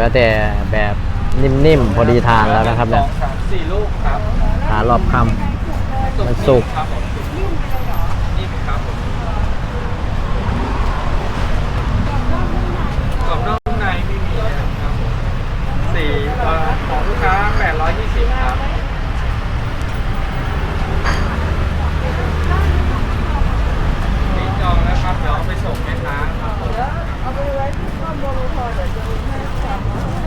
เหลือแต่แบบนิ่มๆ พอดีทานแล้วนะครับสเนี่อยงสามสี่ลูกครับทานรอบค่มันสุก ครับผมนิ่มครับผมกรอบนอกนุ่มในไม่มีนะครับผมสี่เอ่อของลูกค้าแปดร้อยยี่สิบครับนี่จองแล้วครับเดี๋ยวเอาไปส่งแม่ค้าครับผม เอาไปไว้ที่ข้อมูลพอเดี๋ยวจะมีให้สามร้อย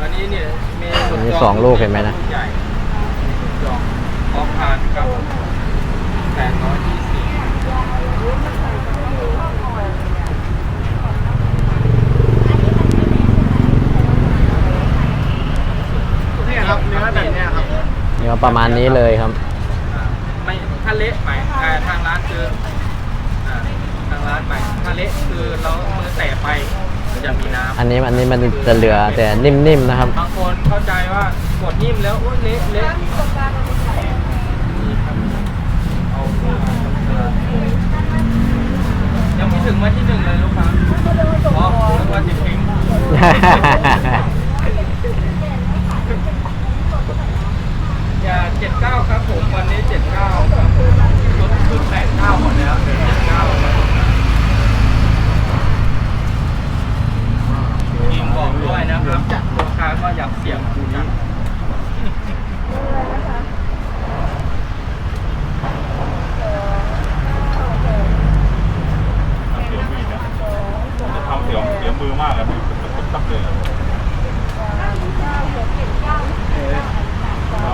อันนี้เนี่ยมีำอันนี้สองลูกเห็น ไหมนะใหญ่ดอกออกผ่านกับแปดร้อยยี่สิบเนี่ยครับเนื้อแบบเนี้ยครับนี่ก็ประมาณนี้เลยครับ ไม่ถ้าเละหมายอ่าทางร้านคืออ่าทางร้านหมายถ้าเละคือเรามือแตะไป จะมีน้ำอันนี้อันนี้มันจะเหลือแต่นิ่มๆนะครับ บางคนเข้าใจว่ากดนิ่มแล้วโอ้ยเละเละนี่ครับเอายังไม่ถึงวันที่หนึ่งเลยลูกค้าอ๋อนึกว่าจะถึงอย่าเจ็ดเก้าครับผมวันนี้เจ็ดเก้าครับผมชุดชุดแปดเก้าหมดแล้วเจ็ดเก้าครับทีมบอกด้วยนะครับลูกค้าก็อยากเสียงคูนี้ ทำเสียงเสียงมือมากเลยมือตับเลยอะ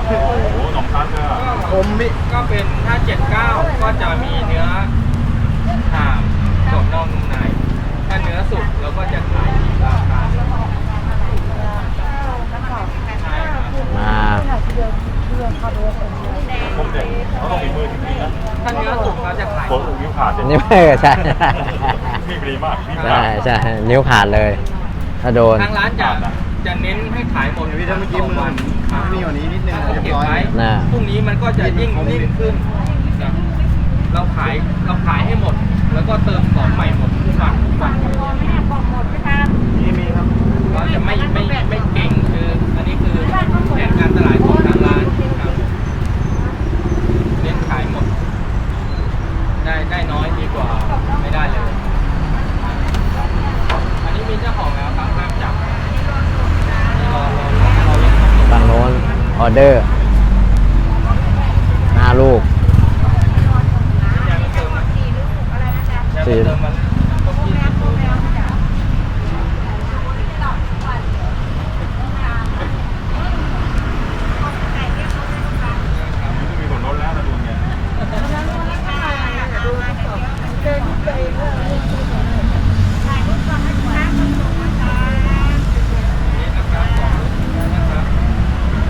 โอ้โหสองชั้นเลยอะ ผมก็เป็นถ้า79 ก็จะมีเนื้อห่ามกรอบนอกนุ่มใน ถ้าเนื้อสุกเราก็จะขายที่ราคาใช่ครับมาผมเด็กเขาต้องมีมือจริงๆนะถ้าเนื้อสุกเราจะขายโคนนิ้วขาดเลยนี่ไม่ใช่มีดีมากมีใช่ใช่นิ้วขาดเลย ถ้าโดน ทางร้านจะ จะเน้นให้ขายหมดพี่ถ้าเมื่อกี้มือวันครับมีกว่านี้นิดนึงถ้าเรียบเก็บร้อยไว้น่ะพรุ่งนี้มันก็จะยิ่งนิ่มขึ้นนะเราขายเราขายให้หมด แล้วก็เติมของใหม่หมดทุกวันทุกวันนี่มีครับเราจะไม่ไม่ไม่เก่งคือ อันนี้คือแผนการตลาดของทางร้านครับเน้นขายหมด ได้ได้น้อยดีกว่าไม่ได้เลย อันนี้มีเจ้าของแล้วครับห้ามจับนี่รอรอรอรอเล่นครับ ฝั่งโน้น ออเดอร์ห้าลูกสี่ลูกอะไรนะจ๊ะยางเติมมาครบยี่สิบลูก มีคนลดแล้วนะดูเนี่ย เดินไปเรื่อย นี่นะครับสองลูกนะครับ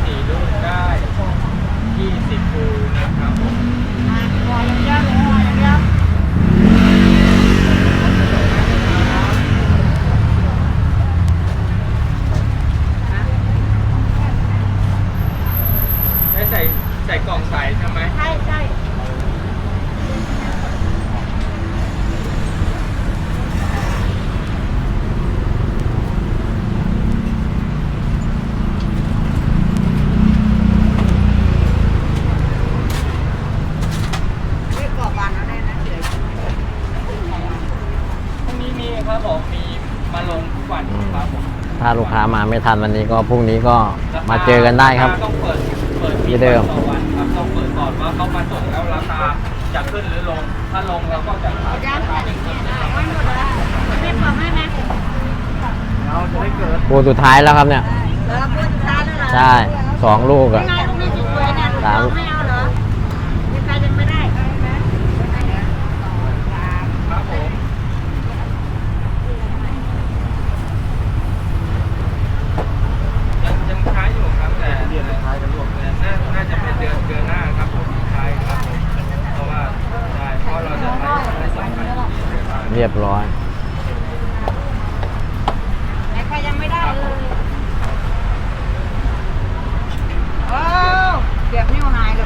สี่ลูกได้ยี่สิบภูนะครับผม ได้ใส่ใส่กล่องใส่ใช่ไหม ใช่ใช่ พรุ่งนี้มี ครับผมมีมาลงทุกวันครับผมถ้าลูกค้ามาไม่ทันวันนี้ก็พรุ่งนี้ก็มาเจอกันได้ครับ ต้องเปิดเปิดที่เดิมต่อวันครับต้องเปิดก่อนว่าเขามาส่งแล้วราคาจะขึ้นหรือลง ถ้าลงเราก็จะขายราคาเป็นขึ้นนะครับไม่บอกให้ไหมเราจะได้เกิดปูสุดท้ายแล้วครับเนี่ยแล้วพูดช้าแล้วเหรอใช่สองลูกอะไม่ไงลูกนี่สวยๆเนี่ยลูกน้องไม่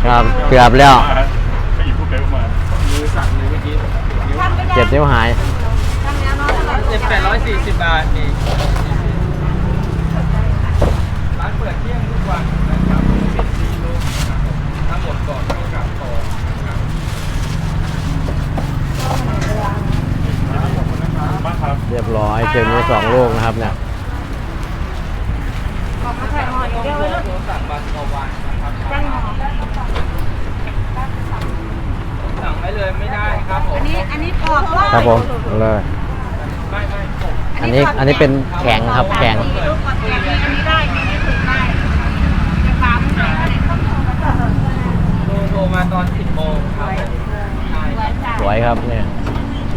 ครับเกือบแล้วไม่อยู่พูดไปประมามือสั่นเลยเมื่อกี้เจ็บนิ้วหายเจ็บแปดร้อยสี่สิบบาทเองร้านเปิดเที่ยงทุกวันนะครับปิดสี่โมงถ้าหมดก่อนเท่ากับต่อเรียบร้อยเจอมือสองลูกนะครับเนี่ย เดียวเลยโทรสั่งบัตรต่อวันนะครับจังห่อสั่งไว้เลยไม่ได้ครับผมอันนี้อันนี้กรอบว่าครับผมเอาเลย ไม่ไม่ผมอันนี้อันนี้เป็นแข็งครับแข็งสี่ลูกกรอบแข็งอันนี้ได้อันนี้ถึงได้จะฟ้ามันไหนก็ได้โทรโทรมาตอน10โมงครับใช่สวยครับเนี่ย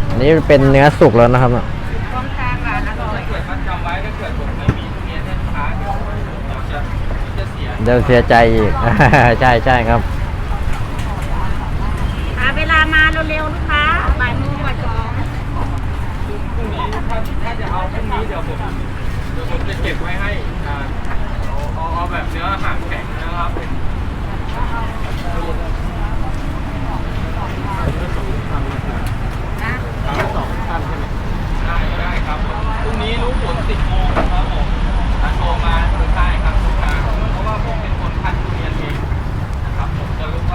อันนี้เป็นเนื้อสุกแล้วนะครับเนี่ย เดี๋ยวเสียใจอีก ใช่ใช่ครับ หาเวลามาเร็วๆลูกค้าบ่ายโมงบ่ายสองพรุ่งนี้ถ้าจะเอาพรุ่งนี้เดี๋ยวผมเดี๋ยวผมจะเก็บไว้ให้อ่าเอาเอาแบบเนื้อหางแข็งนะครับสองพันใช่ไหมได้ได้ครับพรุ่งนี้รู้ผล10โมงครับผมถ้าโทรมา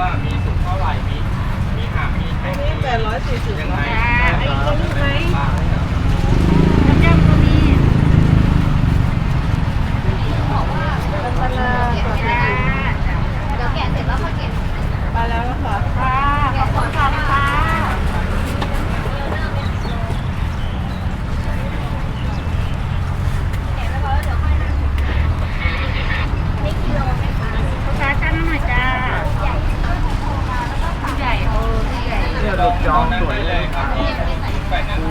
ว่ามีสุกเท่าไหร่ มี มีหางมีแท่งมียังไงแต่ไอ้ตัวนี้ไหม บ้างครับ มันยังตัวนี้เดี๋ยวแกะเสร็จแล้วค่อยเก็บไปแล้วค่ะค่ะขอบคุณค่ะลูกค้า ลูกค้าจ้างหน่อยจ้าผู้ใหญ่โอ้ ผู้ใหญ่เนี่ยดอกจองสวยเลยครับแปดนาที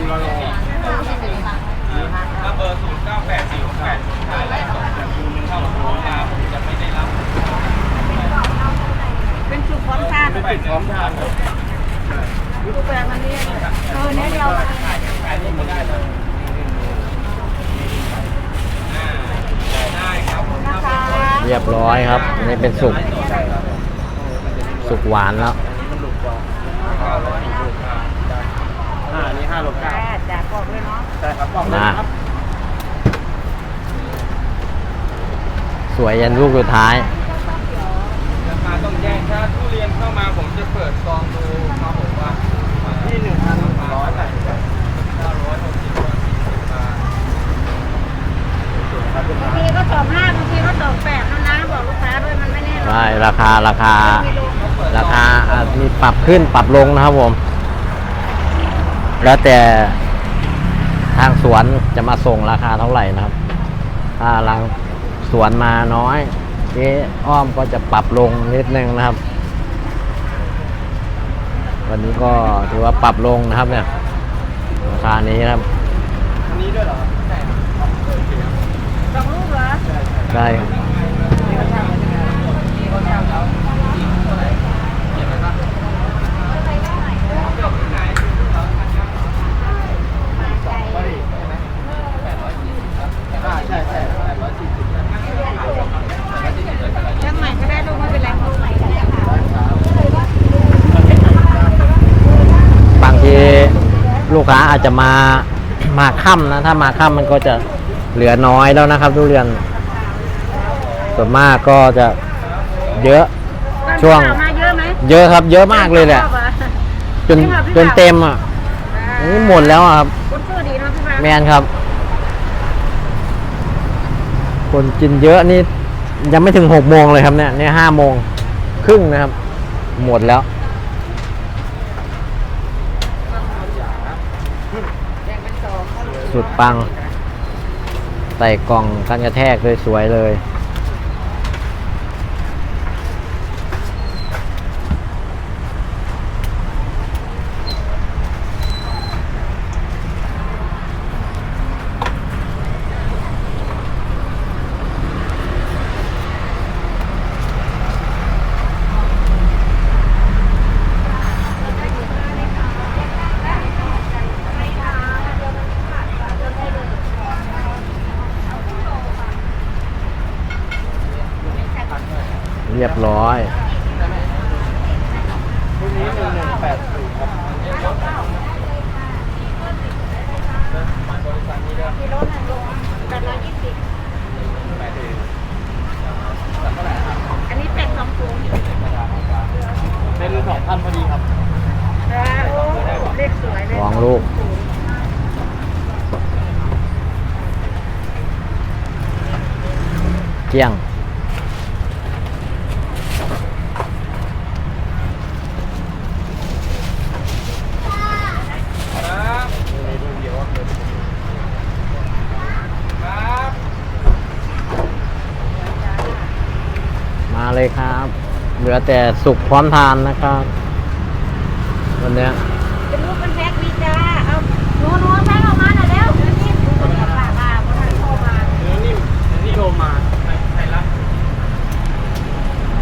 ถ้าเบอร์ศูนย์เก้าแปดสี่หกแปดถ่ายไลฟ์สดจากคุณเข้าโทรมาผมจะไม่ได้รับ เป็นสุกพร้อมทานเป็นติดพร้อมทานครับรูปแบบมันนี่เออเนี่ยเดียวถ่ายแปดนี่ไม่ได้เลยเรียบร้อยครับนนี้เป็นสุก สุกหวานแล้ว มันหลุดจอง เก้าร้อยลูกค้า อ่าอันนี้ ห้าโลเก้าจ้าจ้ากรอบเลยเนาะใช่ครับบอกเลยมาครับ สวยยันลูกสุดท้ายราคาต้องแจ้งถ้าทุเรียนเข้ามาผมจะเปิดซองดูครับผมว่าที่หนึ่งพันร้อยแปดสิบเก้าร้อยหกสิบสี่สิบบาทครับลูกบาค้างทีก็สองห้าบางทีก็สองแปดแล้วนะบอกลูกค้าด้วยมันไม่แน่นอนใช่ราคาราคาราคาอาจมีปรับขึ้นปรับลงนะครับผม แล้วแต่ทางสวนจะมาส่งราคาเท่าไหร่นะครับ ถ้าทางสวนมาน้อยเจ๊อ้อมก็จะปรับลงนิดนึงนะครับ วันนี้ก็ถือว่าปรับลงนะครับเนี่ยราคานี้นะครับอันนี้ด้วยเหรอสองลูกเหรอได้ครับอ่าใช่ใช่แปดร้อยสี่สิบ เรื่องใหม่ก็ได้ลูกไม่เป็นไรลูกใหม่ก็ได้ค่ะ บางที ลูกค้าอาจจะมามาค่ำนะ ถ้ามาค่ำมันก็จะเหลือน้อยแล้วนะครับทุเรียน ส่วนมากก็จะเยอะช่วง มาเยอะไหมเยอะครับ เยอะมากเลยแหละจนจนเต็มอะอันนี้หมดแล้วอะครับคุณพูดดีเนาะพี่ฟ้าแมนครับ คนกินเยอะนี่ยังไม่ถึงหกโมงเลยครับเนี่ยเนี่ยห้าโมงครึ่งนะครับ หมดแล้ว สุดปัง ใส่กล่องกันกระแทกเลยสวยเลย เรียบร้อยรุ่นนี้หนึ่งหนึ่งแปดศูนย์ครับมีรถหนึ่งโลแปดร้อยยี่สิบอันนี้เป็ดสองถุงเป็นสองพันพอดีครับเลขสวยเลยวางลูกเจียง เลยครับ เหลือแต่สุกพร้อมทานนะครับ วันเนี้ยเป็นลูกเป็นแพ็คดีจ้า เอาหนูหนูแพ็คออกมาหน่อยเร็วนี่ดูคนกับป้าป้าเพราะท่านโทรมาเนื้อนิ่มเนื้อนิ่มโทรมาใครใครรับ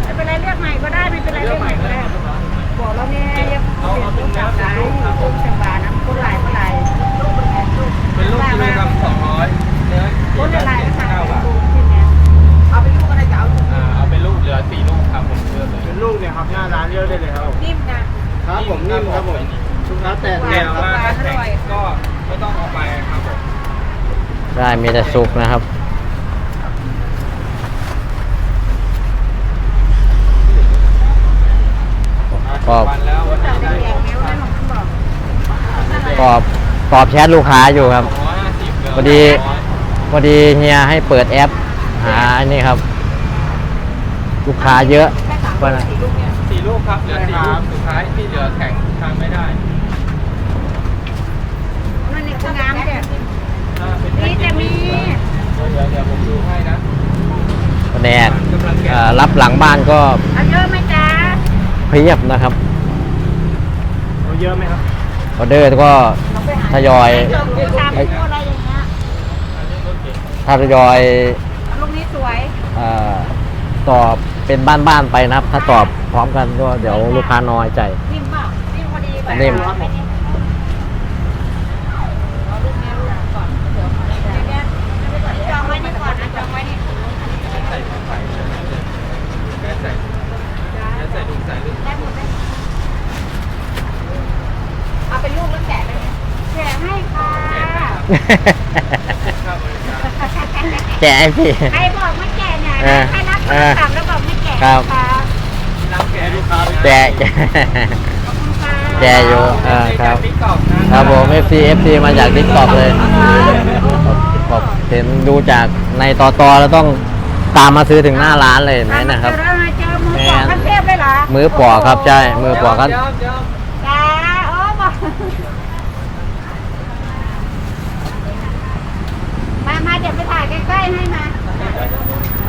ไม่เป็นไรเลือกใหม่ก็ได้ไม่เป็นไรเลือกใหม่ก็ได้บอกแล้วเนี่ยยังเปลี่ยนลูกจากหลายลูกจากบาน้ำคนหลายคนหลายลูกเป็นแพ็คลูกเป็นลูกกิโลกรัมสองร้อยเนื้อคนสี่หลายสิบนะคะ ได้มีแต่สุกนะครับก็วันแล้ววันแต่นี้แดได้งๆแมวนั่นของท่านบอกตอบตอบแชทลูกค้าอยู่ครับสองร้อยห้าสิบเหลืพอดีพอดีเฮียให้เปิดแอป หาอันนี้ครับ ลูกค้าเยอะแค่สามวันละสี่ลูกเนี่ยสี่ลูกครับเหลือสี่ลูกสุดท้ายที่เหลือแข็งทานไม่ได้นั่นนี่คืองาม เนี่ยอ่าเป็นนี่จะมีเดี๋ยวเดี๋ยวเดี๋ยวผมดูให้นะแดดเอ่อรับหลังบ้านก็เอาเยอะไหมจ๊ะเพียบนะครับเอาเยอะไหมครับออเดอร์ก็ทยอยจบดูตามดูอะไรอย่างเงี้ยอันนี้รถเก๋งทยอยลูกนี้สวยเอ่อตอบเป็นบ้านๆไปนะครับ ถ้าตอบพร้อมกันก็เดี๋ยวลูกค้าน้อยใจ นิ่มเปล่านิ่มพอดีแบบนิ่มเอาลูกแม่ลูกก่อนเดี๋ยวขอเดี๋ยวเนี่ยจองไว้นี่ก่อนนะจองไว้นี่ ใส่ถุงใส่แค่ใส่แค่ใส่ถุงใส่ลูก ได้หมดได้เอาเป็นลูกแล้วแกะได้ไหมแกะให้ค่ะ ค่าบริการแกะให้พี่ ใครบอกไม่แกะเนี่ยเออใครนับโทเอรอศัพท์แล้วบอกไม่แกะครับค่ะรับแกะลูกค้าแกะแกะขอบคุณค่ะแกะอยู่เออครับติ๊กตอกนะครับผม FC FC มาจาก TikTok เลยบอกเห็นดูจากในตอตอแล้วต้องตามมาซื้อถึงหน้าร้านเลยเห็นไหมนะครับเจอแล้วไงเจอมือปอกขั้นเทพเลยเหรอมือปอกครับใช่ มือปอกก็เดี๋ยวเดี๋ยว จ้าโอ้บอกมามาเดี๋ยวไปถ่ายใกล้ๆให้มา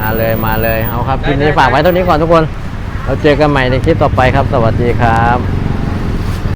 มาเลยมาเลยเอาครับคลิปนี้ฝากไว้เท่านี้ก่อนทุกคน เราเจอกันใหม่ในคลิปต่อไปครับ สวัสดีครับ